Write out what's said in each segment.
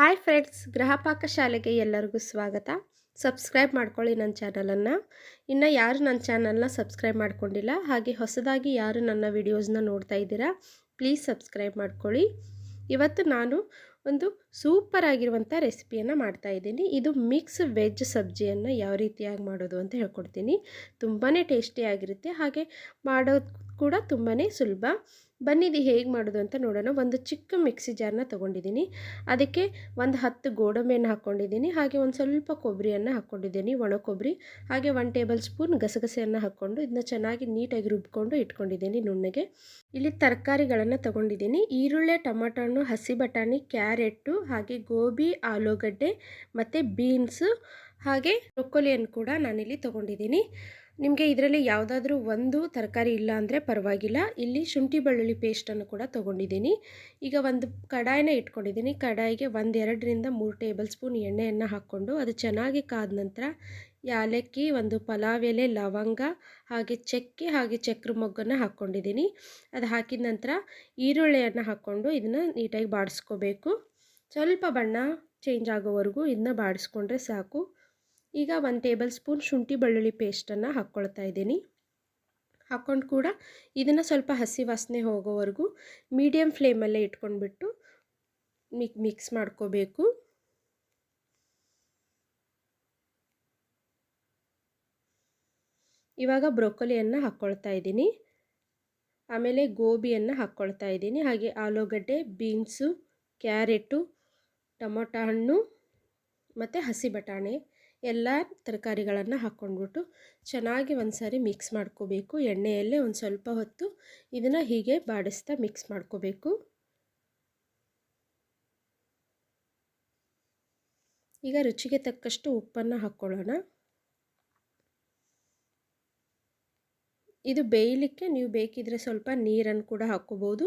Hi friends Gruhapaka ಶಾಲೆಗೆ ಎಲ್ಲರಿಗೂ ಸ್ವಾಗತ. ಸಬ್ಸ್ಕ್ರೈಬ್ ಮಾಡ್ಕೊಳ್ಳಿ ನನ್ನ ಚಾನಲನ್ನು. ಇನ್ನು ಯಾರು ನನ್ನ ಚಾನಲ್ನ ಸಬ್ಸ್ಕ್ರೈಬ್ ಮಾಡ್ಕೊಂಡಿಲ್ಲ, ಹಾಗೆ ಹೊಸದಾಗಿ ಯಾರು ನನ್ನ ವಿಡಿಯೋಸ್ನ ನೋಡ್ತಾ ಇದ್ದೀರಾ, ಪ್ಲೀಸ್ ಸಬ್ಸ್ಕ್ರೈಬ್ ಮಾಡ್ಕೊಳ್ಳಿ. ಇವತ್ತು ನಾನು ಒಂದು ಸೂಪರ್ ಆಗಿರುವಂಥ ರೆಸಿಪಿಯನ್ನು ಮಾಡ್ತಾ ಇದ್ದೀನಿ. ಇದು ಮಿಕ್ಸ್ ವೆಜ್ ಸಬ್ಜಿಯನ್ನು ಯಾವ ರೀತಿಯಾಗಿ ಮಾಡೋದು ಅಂತ ಹೇಳ್ಕೊಡ್ತೀನಿ. ತುಂಬಾ ಟೇಸ್ಟಿಯಾಗಿರುತ್ತೆ ಹಾಗೆ ಮಾಡೋದು ಕೂಡ ತುಂಬಾ ಸುಲಭ. ಬನ್ನಿದು ಹೇಗೆ ಮಾಡೋದು ಅಂತ ನೋಡೋಣ. ಒಂದು ಚಿಕ್ಕ ಮಿಕ್ಸಿ ಜಾರ್ನ ತೊಗೊಂಡಿದ್ದೀನಿ. ಅದಕ್ಕೆ ಒಂದು ಹತ್ತು ಗೋಡಂಬಿಯನ್ನು ಹಾಕ್ಕೊಂಡಿದ್ದೀನಿ ಹಾಗೆ ಒಂದು ಸ್ವಲ್ಪ ಕೊಬ್ಬರಿಯನ್ನು ಹಾಕ್ಕೊಂಡಿದ್ದೀನಿ ಒಣ ಕೊಬ್ಬರಿ ಹಾಗೆ ಒನ್ ಟೇಬಲ್ ಸ್ಪೂನ್ ಗಸಗಸೆಯನ್ನು ಹಾಕ್ಕೊಂಡು ಇದನ್ನ ಚೆನ್ನಾಗಿ ನೀಟಾಗಿ ರುಬ್ಕೊಂಡು ಇಟ್ಕೊಂಡಿದ್ದೀನಿ ನುಣ್ಣಗೆ. ಇಲ್ಲಿ ತರಕಾರಿಗಳನ್ನು ತೊಗೊಂಡಿದ್ದೀನಿ. ಈರುಳ್ಳಿ ಟೊಮಾಟೊ ಹಣ್ಣು ಹಸಿ ಬಟಾಣಿ ಕ್ಯಾರೆಟು ಹಾಗೆ ಗೋಬಿ, ಆಲೂಗಡ್ಡೆ ಮತ್ತು ಬೀನ್ಸು, ಹಾಗೆ ಬ್ರೊಕ್ಕೊಲಿಯನ್ನು ಕೂಡ ನಾನಿಲ್ಲಿ ತೊಗೊಂಡಿದ್ದೀನಿ. ನಿಮಗೆ ಇದರಲ್ಲಿ ಯಾವುದಾದ್ರೂ ಒಂದು ತರಕಾರಿ ಇಲ್ಲ ಅಂದರೆ ಪರವಾಗಿಲ್ಲ. ಇಲ್ಲಿ ಶುಂಠಿ ಬೆಳ್ಳುಳ್ಳಿ ಪೇಸ್ಟನ್ನು ಕೂಡ ತೊಗೊಂಡಿದ್ದೀನಿ. ಈಗ ಒಂದು ಕಡಾಯಿನ ಇಟ್ಕೊಂಡಿದ್ದೀನಿ. ಕಡಾಯಿಗೆ ಒಂದೆರಡರಿಂದ ಮೂರು ಟೇಬಲ್ ಸ್ಪೂನ್ ಎಣ್ಣೆಯನ್ನು ಹಾಕ್ಕೊಂಡು ಅದು ಚೆನ್ನಾಗಿ ಕಾದ ನಂತರ ಯಾಲಕ್ಕಿ, ಒಂದು ಪಲಾವ್ ಎಲೆ, ಲವಂಗ, ಹಾಗೆ ಚಕ್ಕೆ ಹಾಗೆ ಚಕ್ರ ಮೊಗ್ಗನ್ನು ಹಾಕ್ಕೊಂಡಿದ್ದೀನಿ. ಅದು ಹಾಕಿದ ನಂತರ ಈರುಳ್ಳಿಯನ್ನು ಹಾಕ್ಕೊಂಡು ಇದನ್ನು ನೀಟಾಗಿ ಬಾಡಿಸ್ಕೋಬೇಕು. ಸ್ವಲ್ಪ ಬಣ್ಣ ಚೇಂಜ್ ಆಗೋವರೆಗೂ ಇದನ್ನ ಬಾಡಿಸ್ಕೊಂಡ್ರೆ ಸಾಕು. ಈಗ ಒಂದು ಟೇಬಲ್ ಸ್ಪೂನ್ ಶುಂಠಿ ಬೆಳ್ಳುಳ್ಳಿ ಪೇಸ್ಟನ್ನು ಹಾಕ್ಕೊಳ್ತಾ ಇದ್ದೀನಿ. ಹಾಕ್ಕೊಂಡು ಕೂಡ ಇದನ್ನು ಸ್ವಲ್ಪ ಹಸಿ ವಾಸನೆ ಹೋಗೋವರೆಗೂ ಮೀಡಿಯಮ್ ಫ್ಲೇಮಲ್ಲೇ ಇಟ್ಕೊಂಡ್ಬಿಟ್ಟು ಮಿಕ್ ಮಿಕ್ಸ್ ಮಾಡ್ಕೋಬೇಕು. ಇವಾಗ ಬ್ರೊಕೊಲಿಯನ್ನು ಹಾಕ್ಕೊಳ್ತಾ ಇದ್ದೀನಿ. ಆಮೇಲೆ ಗೋಬಿಯನ್ನು ಹಾಕ್ಕೊಳ್ತಾ ಇದ್ದೀನಿ. ಹಾಗೆ ಆಲೂಗಡ್ಡೆ, ಬೀನ್ಸು, ಕ್ಯಾರೆಟು, ಟೊಮೊಟೊ ಹಣ್ಣು ಮತ್ತು ಹಸಿ ಬಟಾಣಿ. ಎಲ್ಲ ತರಕಾರಿಗಳನ್ನು ಹಾಕ್ಕೊಂಡ್ಬಿಟ್ಟು ಚೆನ್ನಾಗಿ ಒಂದು ಸಾರಿ ಮಿಕ್ಸ್ ಮಾಡ್ಕೋಬೇಕು. ಎಣ್ಣೆಯಲ್ಲೇ ಒಂದು ಸ್ವಲ್ಪ ಹೊತ್ತು ಇದನ್ನು ಹೀಗೆ ಬಾಡಿಸ್ತಾ ಮಿಕ್ಸ್ ಮಾಡ್ಕೋಬೇಕು. ಈಗ ರುಚಿಗೆ ತಕ್ಕಷ್ಟು ಉಪ್ಪನ್ನು ಹಾಕ್ಕೊಳ್ಳೋಣ ಇದು ಬೇಯಲಿಕ್ಕೆ ನೀವು ಬೇಕಿದ್ರೆ ಸ್ವಲ್ಪ ನೀರನ್ನು ಕೂಡ ಹಾಕ್ಕೋಬೋದು.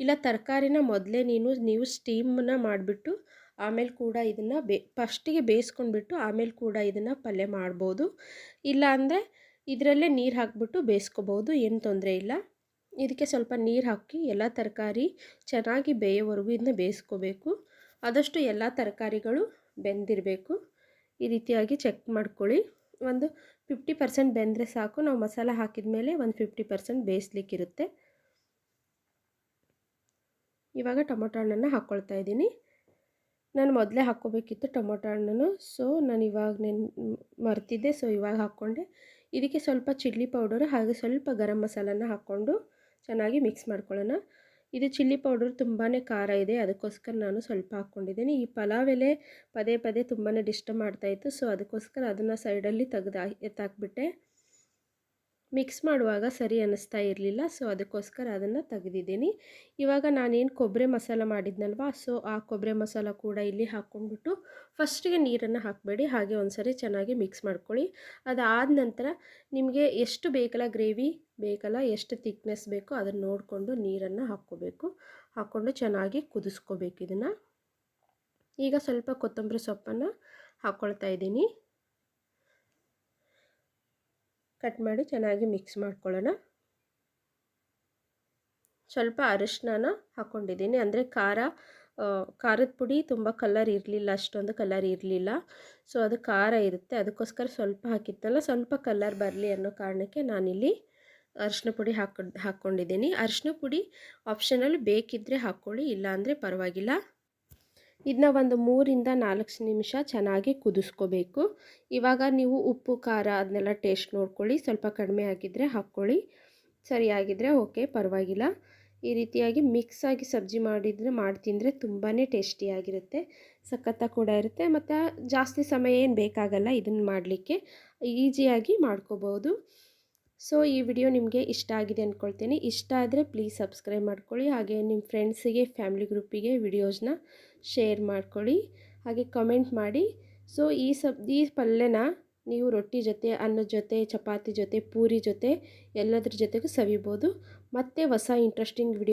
ಇಲ್ಲ ತರಕಾರಿನ ಮೊದಲೇ ನೀನು, ನೀವು ಸ್ಟೀಮನ್ನ ಮಾಡಿಬಿಟ್ಟು ಆಮೇಲೆ ಕೂಡ ಇದನ್ನು ಬೇ, ಫಸ್ಟಿಗೆ ಬೇಯಿಸ್ಕೊಂಡ್ಬಿಟ್ಟು ಆಮೇಲೆ ಕೂಡ ಇದನ್ನು ಪಲ್ಯ ಮಾಡ್ಬೋದು. ಇಲ್ಲ ಅಂದರೆ ಇದರಲ್ಲೇ ನೀರು ಹಾಕ್ಬಿಟ್ಟು ಬೇಯಿಸ್ಕೋಬೋದು ಏನು ತೊಂದರೆ ಇಲ್ಲ. ಇದಕ್ಕೆ ಸ್ವಲ್ಪ ನೀರು ಹಾಕಿ ಎಲ್ಲ ತರಕಾರಿ ಚೆನ್ನಾಗಿ ಬೇಯೋವರೆಗೂ ಇದನ್ನ ಬೇಯಿಸ್ಕೋಬೇಕು ಆದಷ್ಟು ಎಲ್ಲ ತರಕಾರಿಗಳು ಬೆಂದಿರಬೇಕು. ಈ ರೀತಿಯಾಗಿ ಚೆಕ್ ಮಾಡ್ಕೊಳ್ಳಿ. ಒಂದು ಫಿಫ್ಟಿ ಪರ್ಸೆಂಟ್ ಬೆಂದರೆ ಸಾಕು, ನಾವು ಮಸಾಲ ಹಾಕಿದ ಮೇಲೆ ಒಂದು ಫಿಫ್ಟಿ ಪರ್ಸೆಂಟ್ ಬೇಯಿಸ್ಲಿಕ್ಕಿರುತ್ತೆ ಇವಾಗ ಟೊಮೊಟೊ ಹಣ್ಣನ್ನು ಹಾಕ್ಕೊಳ್ತಾ ಇದ್ದೀನಿ. ನಾನು ಮೊದಲೇ ಹಾಕ್ಕೋಬೇಕಿತ್ತು ಟೊಮೊಟೊ ಹಣ್ಣನ್ನು. ಸೊ ನಾನು ಇವಾಗ ನೆನ್, ಮರ್ತಿದ್ದೆ. ಸೊ ಇವಾಗ ಹಾಕ್ಕೊಂಡೆ. ಇದಕ್ಕೆ ಸ್ವಲ್ಪ ಚಿಲ್ಲಿ ಪೌಡರು ಹಾಗೆ ಸ್ವಲ್ಪ ಗರಂ ಮಸಾಲನ ಹಾಕ್ಕೊಂಡು ಚೆನ್ನಾಗಿ ಮಿಕ್ಸ್ ಮಾಡ್ಕೊಳ್ಳೋಣ. ಇದು ಚಿಲ್ಲಿ ಪೌಡರ್ ತುಂಬಾ ಖಾರ ಇದೆ. ಅದಕ್ಕೋಸ್ಕರ ನಾನು ಸ್ವಲ್ಪ ಹಾಕ್ಕೊಂಡಿದ್ದೀನಿ. ಈ ಪಲಾವ್ ಎಲೆ ಪದೇ ಪದೇ ತುಂಬಾ ಡಿಸ್ಟರ್ಬ್ ಮಾಡ್ತಾಯಿತ್ತು ಸೊ ಅದಕ್ಕೋಸ್ಕರ ಅದನ್ನು ಸೈಡಲ್ಲಿ ತೆಗ್ದು ಎತ್ತಾಕ್ಬಿಟ್ಟೆ. ಮಿಕ್ಸ್ ಮಾಡುವಾಗ ಸರಿ ಅನ್ನಿಸ್ತಾ ಇರಲಿಲ್ಲ. ಸೊ, ಅದಕ್ಕೋಸ್ಕರ ಅದನ್ನು ತೆಗೆದಿದ್ದೀನಿ. ಇವಾಗ ನಾನೇನು ಕೊಬ್ಬರಿ ಮಸಾಲ ಮಾಡಿದ್ನಲ್ವ, ಸೊ, ಆ ಕೊಬ್ಬರಿ ಮಸಾಲ ಕೂಡ ಇಲ್ಲಿ ಹಾಕ್ಕೊಂಡ್ಬಿಟ್ಟು ಫಸ್ಟಿಗೆ ನೀರನ್ನು ಹಾಕಬೇಡಿ. ಹಾಗೆ ಒಂದು ಚೆನ್ನಾಗಿ ಮಿಕ್ಸ್ ಮಾಡ್ಕೊಳ್ಳಿ. ಅದಾದ ನಂತರ ನಿಮಗೆ ಎಷ್ಟು ಬೇಕಲ್ಲ ಗ್ರೇವಿ ಬೇಕಲ್ಲ, ಎಷ್ಟು ತಿಕ್ನೆಸ್ ಬೇಕೋ ಅದನ್ನು ನೋಡಿಕೊಂಡು ನೀರನ್ನು ಹಾಕ್ಕೋಬೇಕು. ಹಾಕ್ಕೊಂಡು ಚೆನ್ನಾಗಿ ಕುದಿಸ್ಕೋಬೇಕು ಇದನ್ನು. ಈಗ ಸ್ವಲ್ಪ ಕೊತ್ತಂಬರಿ ಸೊಪ್ಪನ್ನು ಹಾಕ್ಕೊಳ್ತಾ ಇದ್ದೀನಿ. ಕಟ್ ಮಾಡಿ ಚೆನ್ನಾಗಿ ಮಿಕ್ಸ್ ಮಾಡ್ಕೊಳ್ಳೋಣ. ಸ್ವಲ್ಪ ಅರಿಶಿನ ಹಾಕ್ಕೊಂಡಿದ್ದೀನಿ ಅಂದರೆ ಖಾರ ಖಾರದ ಪುಡಿ ತುಂಬ ಕಲರ್ ಇರಲಿಲ್ಲ, ಅಷ್ಟೊಂದು ಕಲರ್ ಇರಲಿಲ್ಲ. ಸೊ ಅದು ಖಾರ ಇರುತ್ತೆ. ಅದಕ್ಕೋಸ್ಕರ ಸ್ವಲ್ಪ ಹಾಕಿತ್ತಲ್ಲ ಸ್ವಲ್ಪ ಕಲರ್ ಬರಲಿ ಅನ್ನೋ ಕಾರಣಕ್ಕೆ ನಾನಿಲ್ಲಿ ಅರಿಶಿನ ಪುಡಿ ಹಾಕೊ ಹಾಕ್ಕೊಂಡಿದ್ದೀನಿ. ಅರಿಶಿನ ಪುಡಿ ಆಪ್ಷನಲ್ಲಿ ಬೇಕಿದ್ದರೆ ಹಾಕ್ಕೊಳ್ಳಿ, ಇಲ್ಲಾಂದರೆ ಪರವಾಗಿಲ್ಲ. ಇದನ್ನ ಒಂದು ಮೂರಿಂದ ನಾಲ್ಕು ನಿಮಿಷ ಚೆನ್ನಾಗಿ ಕುದಿಸ್ಕೋಬೇಕು. ಇವಾಗ ನೀವು ಉಪ್ಪು, ಖಾರ ಅದನ್ನೆಲ್ಲ ಟೇಸ್ಟ್ ನೋಡ್ಕೊಳ್ಳಿ. ಸ್ವಲ್ಪ ಕಡಿಮೆ ಆಗಿದ್ದರೆ ಹಾಕ್ಕೊಳ್ಳಿ. ಸರಿಯಾಗಿದ್ದರೆ ಓಕೆ ಪರವಾಗಿಲ್ಲ. ಈ ರೀತಿಯಾಗಿ ಮಿಕ್ಸ್ ಆಗಿ ಸಬ್ಜಿ ಮಾಡಿದರೆ, ಮಾಡಿ ತಿಂದರೆ ತುಂಬಾ ಟೇಸ್ಟಿಯಾಗಿರುತ್ತೆ ಸಖತ್ತ ಕೂಡ ಇರುತ್ತೆ. ಮತ್ತು ಜಾಸ್ತಿ ಸಮಯ ಏನು ಬೇಕಾಗಲ್ಲ ಇದನ್ನು ಮಾಡಲಿಕ್ಕೆ. ಈಸಿಯಾಗಿ ಮಾಡ್ಕೋಬೋದು. ಸೊ ಈ ವಿಡಿಯೋ ನಿಮಗೆ ಇಷ್ಟ ಆಗಿದೆ ಅಂದ್ಕೊಳ್ತೀನಿ ಇಷ್ಟ ಆದರೆ ಪ್ಲೀಸ್ ಸಬ್ಸ್ಕ್ರೈಬ್ ಮಾಡ್ಕೊಳ್ಳಿ. ಹಾಗೆ ನಿಮ್ಮ ಫ್ರೆಂಡ್ಸಿಗೆ ಫ್ಯಾಮಿಲಿ ಗ್ರೂಪಿಗೆ ವಿಡಿಯೋಸ್ನ ಶೇರ್ ಮಾಡ್ಕೊಳ್ಳಿ, ಹಾಗೆ ಕಮೆಂಟ್ ಮಾಡಿ. ಸೊ ಈ ಸಬ್, ಈ ಪಲ್ಯನ ನೀವು ರೊಟ್ಟಿ ಜೊತೆ ಅನ್ನದ ಜೊತೆ, ಚಪಾತಿ ಜೊತೆ, ಪೂರಿ ಜೊತೆ ಎಲ್ಲದ್ರ ಜೊತೆಗೂ ಸವಿಬೋದು. ಮತ್ತೆ ಹೊಸ ಇಂಟ್ರೆಸ್ಟಿಂಗ್ ವಿಡಿಯೋ